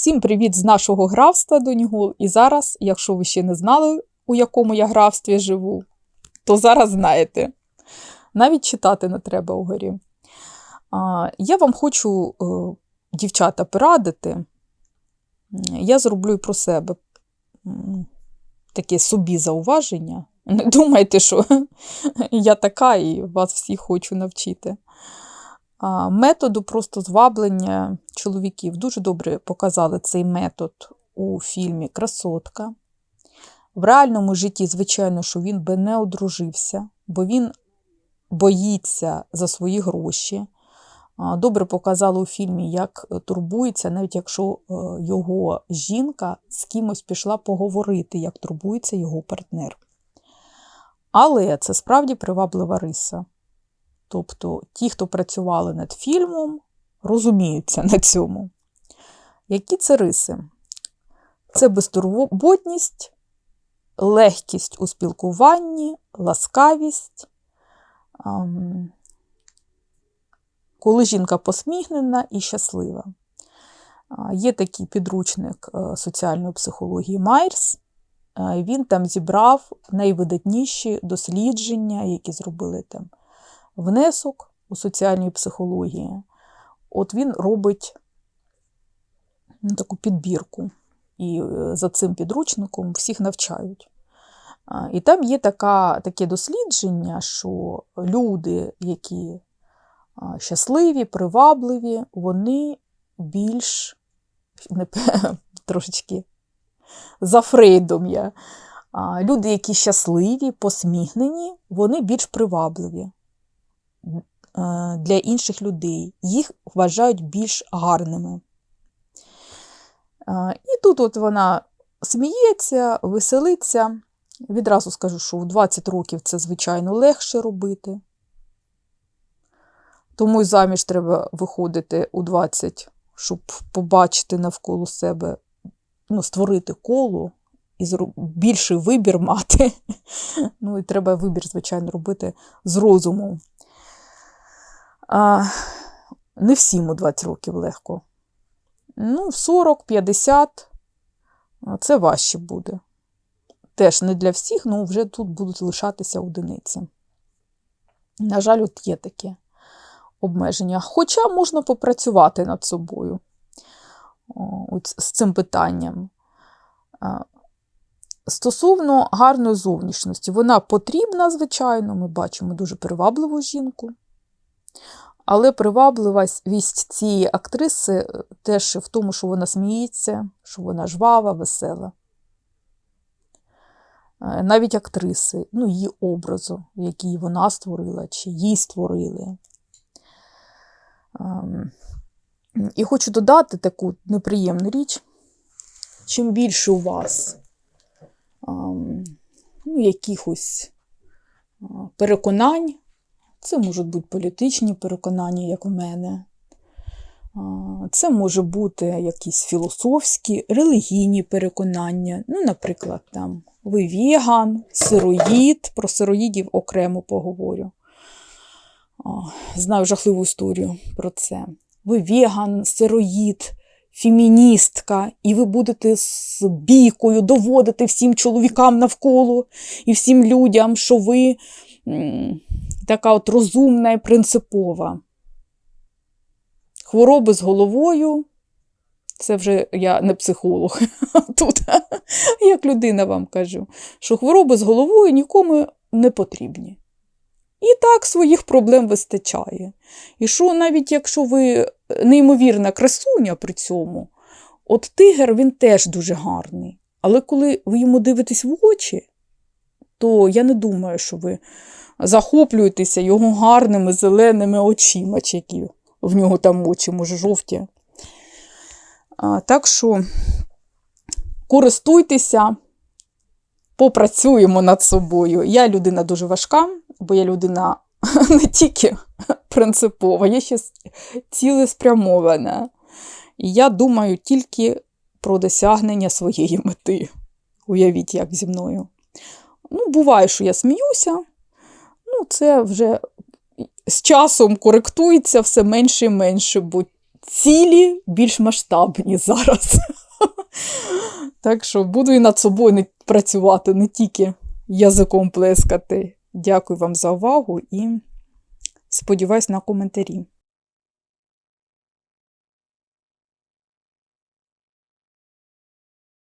Всім привіт з нашого графства Донігол. І зараз, якщо ви ще не знали, у якому я графстві живу, то зараз знаєте. Навіть читати не треба угорі. Я вам хочу, е, дівчата, порадити. Я зроблю про себе таке собі зауваження. Не думайте, що я така і вас всіх хочу навчити. Методу просто зваблення чоловіків. Дуже добре показали цей метод у фільмі Красотка. В реальному житті, звичайно, що він би не одружився, бо він боїться за свої гроші. Добре показали у фільмі, як турбується, навіть якщо е, його жінка з кимось пішла поговорити, як турбується його партнер. Але це справді приваблива риса. Тобто ті, хто працювали над фільмом, розуміються на цьому. Які це риси? Це безтурботність, легкість у спілкуванні, ласкавість. Коли жінка посміхнена і щаслива. Є такий підручник е, соціальної психології Майерс. Е, Він там зібрав найвидатніші дослідження, які зробили там внесок у соціальній психології. От він робить ну, таку підбірку. І е, за цим підручником всіх навчають. І там є така, таке дослідження, що люди, які щасливі, привабливі, вони більш не, трошечки за Фрейдом я. Люди, які щасливі, посміхнені, вони більш привабливі для інших людей. Їх вважають більш гарними. І тут от вона сміється, веселиться. Відразу скажу, що в 20 років це, звичайно, легше робити. Тому й заміж треба виходити у 20, щоб побачити навколо себе, ну, створити коло і більший вибір мати. Ну, і треба вибір, звичайно, робити з розумом. А, не всім у 20 років легко. Ну, 40, 50 це важче буде. Теж не для всіх, ну вже тут будуть лишатися одиниці. На жаль, от є таке обмеження. Хоча можна попрацювати над собою от з цим питанням. Стосовно гарної зовнішності, вона потрібна, звичайно, ми бачимо дуже привабливу жінку. Але привабливість цієї актриси е, теж в тому, що вона сміється, що вона жвава, весела. Е, Навіть актриси, ну, її образу, який вона створила, чи їй створили. Ем, І хочу додати таку неприємну річ. Чим більше у вас ем, ну, якихось переконань, це можуть бути політичні переконання, як в мене. Це може бути якісь філософські, релігійні переконання. Ну, наприклад, там ви веган, сироїд, про сироїдів окремо поговорю. Знаю жахливу історію про це. Ви веган, сироїд, феміністка, і ви будете з бійкою доводити всім чоловікам навколо і всім людям, що ви така от розумна і принципова. Хвороби з головою. Це вже я не психолог тут, як людина вам кажу, що хвороби з головою нікому не потрібні. І так своїх проблем вистачає. І що навіть якщо ви неймовірна красуня при цьому, от тигр він теж дуже гарний. Але коли ви йому дивитесь в очі, то я не думаю, що ви захоплюєтеся його гарними зеленими очима, чи які в нього там очі, може, жовті. А, так що користуйтеся, попрацюємо над собою. Я людина дуже важка, бо я людина не тільки принципова, я ще цілеспрямована. І я думаю тільки про досягнення своєї мети. Уявіть, як зі мною. Ну, буває, що я сміюся, ну, це вже з часом коректується все менше і менше, бо цілі більш масштабні зараз. Так що буду і над собою працювати, не тільки язиком плескати. Дякую вам за увагу і сподіваюсь на коментарі.